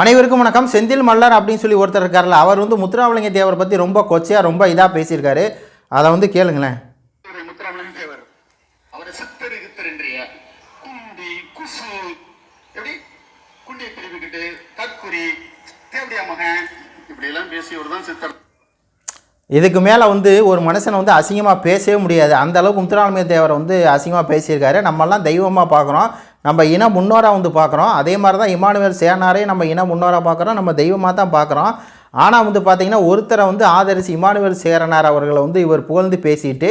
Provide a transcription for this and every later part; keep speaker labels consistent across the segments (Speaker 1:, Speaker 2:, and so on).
Speaker 1: அனைவருக்கும் வணக்கம். செந்தில் மல்லர் அப்படின்னு சொல்லி ஒருத்தர் இருக்கார்ல அவர் வந்து முத்துராமலிங்க தேவரை பற்றி ரொம்ப கொச்சையாக ரொம்ப இதாக பேசியிருக்காரு. அதை வந்து கேளுங்களேன். இதுக்கு மேலே வந்து ஒரு மனுஷனை வந்து அசிங்கமாக பேசவே முடியாது. அந்த அளவுக்கு முத்துராமலிங்க தேவரை வந்து அசிங்கமாக பேசியிருக்காரு. நம்மெல்லாம் தெய்வமாக பார்க்குறோம். நம்ம இன முன்னோராக வந்து பார்க்குறோம். அதே மாதிரி தான் இமானுவேல் சேனாரே நம்ம இன முன்னோராக பார்க்குறோம். நம்ம தெய்வமாக தான் பார்க்குறோம். ஆனால் வந்து பார்த்திங்கன்னா ஒருத்தரை வந்து ஆதரித்து இமானுவேல் சேரனார் அவர்களை வந்து இவர் புகழ்ந்து பேசிட்டு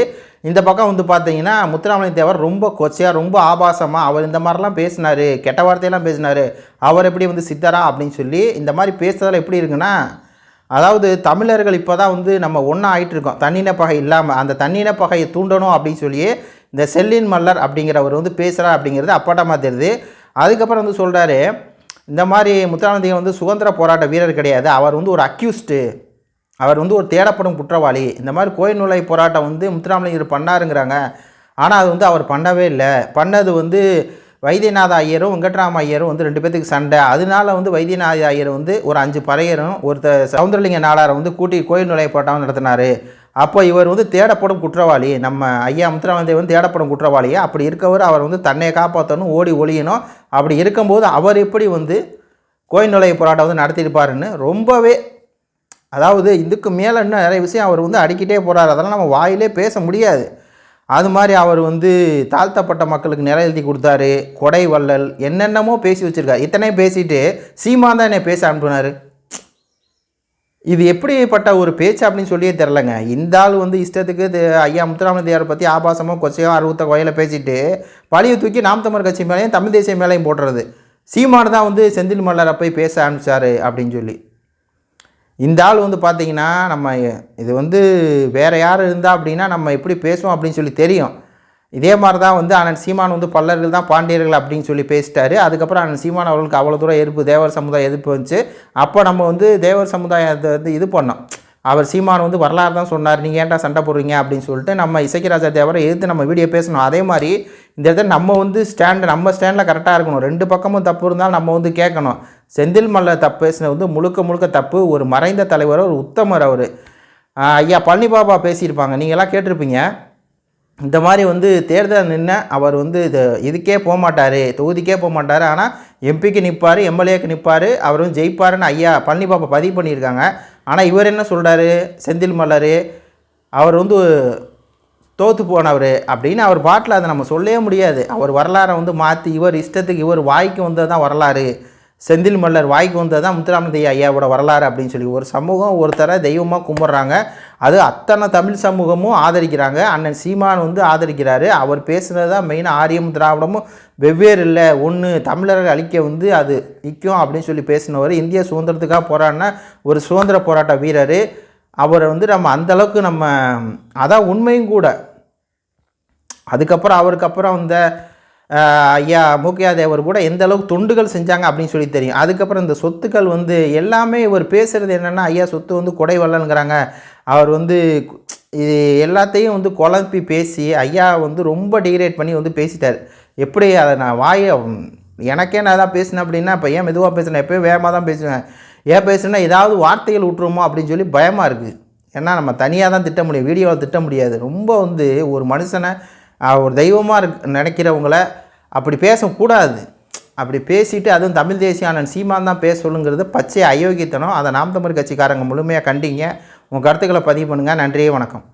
Speaker 1: இந்த பக்கம் வந்து பார்த்தீங்கன்னா முத்துராமலிங்க தேவர் ரொம்ப கொச்சையாக ரொம்ப ஆபாசமாக அவர் இந்த மாதிரிலாம் பேசினார். கெட்ட வார்த்தையெல்லாம் பேசினார். அவர் எப்படி வந்து சித்தரா அப்படின்னு சொல்லி இந்த மாதிரி பேசுறதுல எப்படி இருக்குன்னா அதாவது தமிழர்கள் இப்போ தான் வந்து நம்ம ஒன்றா ஆகிட்டு இருக்கோம். தண்ணின பகை இல்லாமல் அந்த தண்ணின பகையை தூண்டணும் அப்படின்னு சொல்லி இந்த செல்லின் மல்லர் அப்படிங்கிறவர் வந்து பேசுகிறார் அப்படிங்கிறது அப்பாட்டமாக தெரியுது. அதுக்கப்புறம் வந்து சொல்கிறாரு இந்த மாதிரி முத்துராமலிங்கம் வந்து சுதந்திர போராட்ட வீரர் கிடையாது. அவர் வந்து ஒரு அக்யூஸ்டு அவர் வந்து ஒரு தேடப்படும் குற்றவாளி. இந்த மாதிரி கோயில் நுழை போராட்டம் வந்து முத்துராமலிங்கர் பண்ணாருங்கிறாங்க. ஆனால் அது வந்து அவர் பண்ணவே இல்லை. பண்ணது வந்து வைத்தியநாத ஐயரும் வெங்கட்ராம ஐயரும் வந்து ரெண்டு பேத்துக்கு சண்டை. அதனால வந்து வைத்தியநாத ஐயர் வந்து ஒரு அஞ்சு பறையரும் ஒருத்தர் சவுந்தரலிங்க நாடாரை வந்து கூட்டி கோயில் நுழைய போராட்டம் நடத்தினார். அப்போ இவர் வந்து தேடப்படும் குற்றவாளி. நம்ம ஐயா முத்துராமலிங்க வந்து தேடப்படும் குற்றவாளியே அப்படி இருக்கவர் அவர் வந்து தன்னை காப்பாற்றணும் ஓடி ஒழியணும் அப்படி இருக்கும்போது அவர் எப்படி வந்து கோயில் நுழைய போராட்டம் வந்து நடத்தியிருப்பாருன்னு ரொம்பவே அதாவது இதுக்கு மேலே இன்னும் நிறைய விஷயம் அவர் வந்து அடிக்கிட்டே போகிறார் அதெல்லாம் நம்ம வாயிலே பேச முடியாது. அது மாதிரி அவர் வந்து தாழ்த்தப்பட்ட மக்களுக்கு நிறை எழுதி கொடுத்தாரு. கொடை வள்ளல் என்னென்னமோ பேசி வச்சுருக்காரு. இத்தனையும் பேசிட்டு சீமான் தான் என்னை பேச அனுப்புனார். இது எப்படிப்பட்ட ஒரு பேச்சு அப்படின்னு சொல்லியே தெரிலங்க இந்த ஆள் வந்து இஷ்டத்துக்கு இது ஐயா முத்துராமதியாரை பற்றி ஆபாசமாக கொச்சையோ அறுபத்த கோயில பேசிட்டு பழியை தூக்கி நாம் தமிழ் கட்சி மேலேயும் தமிழ் தேசிய மேலேயும் போடுறது சீமான் தான் வந்து செந்தில் மல்லரை போய் பேச ஆரம்பிச்சாரு அப்படின்னு சொல்லி. இந்த ஆள் வந்து பார்த்திங்கன்னா நம்ம இது வந்து வேறு யார் இருந்தால் அப்படின்னா நம்ம எப்படி பேசுவோம் அப்படின்னு சொல்லி தெரியும். இதே மாதிரி தான் வந்து அண்ணன் சீமான் வந்து பல்லர்கள் தான் பாண்டியர்கள் அப்படின்னு சொல்லி பேசிட்டாரு. அதுக்கப்புறம் அண்ணன் சீமான் அவர்களுக்கு அவ்வளோ தூரம் எதிர்ப்பு தேவர் சமுதாயம் எதிர்ப்பு வந்துச்சு. அப்போ நம்ம வந்து தேவர் சமுதாயத்தை வந்து இது பண்ணோம். அவர் சீமான் வந்து வரலாறு தான் சொன்னார். நீங்கள் ஏன்டா சண்டை போடுறீங்க அப்படின்னு சொல்லிட்டு நம்ம இசைக்கராஜா தேவரை எதிர்த்து நம்ம வீடியோ பேசணும். அதே மாதிரி இந்த இடத்துல நம்ம வந்து ஸ்டாண்டு நம்ம ஸ்டாண்டில் கரெக்டாக இருக்கணும். ரெண்டு பக்கமும் தப்பு இருந்தாலும் நம்ம வந்து கேட்கணும். செந்தில் மல்ல தப்பு பேசினது வந்து முழுக்க முழுக்க தப்பு. ஒரு மறைந்த தலைவர் ஒரு உத்தமர் அவர். ஐயா பழனி பாபா பேசியிருப்பாங்க நீங்களாம் கேட்டிருப்பீங்க. இந்த மாதிரி வந்து தேர்தல் நின்ன அவர் வந்து இது இதுக்கே போக மாட்டார் தொகுதிக்கே போக மாட்டார் ஆனால் எம்பிக்கு நிற்பார் எம்எல்ஏக்கு நிற்பார் அவர் வந்து ஜெயிப்பாருன்னு ஐயா பழனி பாப்பா பதிவு பண்ணியிருக்காங்க. ஆனால் இவர் என்ன சொல்கிறாரு செந்தில் மலர் அவர் வந்து தோற்று போனவர் அப்படின்னு அவர் பாட்டில் அதை நம்ம சொல்லவே முடியாது. அவர் வரலாறை வந்து மாற்றி இவர் இஷ்டத்துக்கு இவர் வாய்க்கு வந்தது தான் வரலாறு. செந்தில் மல்லர் வாய்க்கு வந்தது தான் முத்துராமலிங்க ஐயாவோட வரலாறு அப்படின்னு சொல்லி ஒரு சமூகம் ஒருத்தரை தெய்வமாக கும்பிட்றாங்க. அது அத்தனை தமிழ் சமூகமும் ஆதரிக்கிறாங்க. அண்ணன் சீமான் வந்து ஆதரிக்கிறாரு. அவர் பேசுனது தான் மெயினாக ஆரியம் திராவிடமும் வெவ்வேறு இல்லை. ஒன்று தமிழர்கள் அழிக்க வந்து அது நிற்கும் அப்படின்னு சொல்லி பேசினவர். இந்திய சுதந்திரத்துக்காக போராடின ஒரு சுதந்திர போராட்ட வீரர். அவரை வந்து நம்ம அந்தளவுக்கு நம்ம அதான் உண்மையும் கூட. அதுக்கப்புறம் அவருக்கு அப்புறம் இந்த ஐயா மூக்கையா தேவர் கூட எந்த அளவுக்கு தொண்டுகள் செஞ்சாங்க அப்படின்னு சொல்லி தெரியும். அதுக்கப்புறம் இந்த சொத்துக்கள் வந்து எல்லாமே இவர் பேசுகிறது என்னென்னா ஐயா சொத்து வந்து கொடை வல்லனுங்கிறாங்க அவர் வந்து இது எல்லாத்தையும் வந்து குழப்பி பேசி ஐயா வந்து ரொம்ப டிகிரேட் பண்ணி வந்து பேசிட்டார். எப்படி அதை நான் வாயை எனக்கே நான் தான் பேசினேன் அப்படின்னா இப்போ ஏன் மெதுவாக பேசுனேன் எப்போயும் வேகமாக தான் பேசுவேன். ஏன் பேசுனா ஏதாவது வார்த்தைகள் விட்டுருமோ அப்படின்னு சொல்லி பயமாக இருக்குது ஏன்னா நம்ம தனியாக தான் திட்ட முடியும். வீடியோவில் திட்ட முடியாது. ரொம்ப வந்து ஒரு மனுஷனை ஒரு தெய்வமாக இருக் நினைக்கிறவங்கள அப்படி பேசக்கூடாது. அப்படி பேசிட்டு அதுவும் தமிழ் தேசிய அண்ணன் சீமான் தான் பேச சொல்லுங்கிறது பச்சை அயோக்கியத்தனம். அதை நாம் தமிழ் கட்சிக்காரங்க முழுமையாக கண்டிங்க. உங்கள் கருத்துக்களை பதிவு பண்ணுங்கள் நன்றியே வணக்கம்.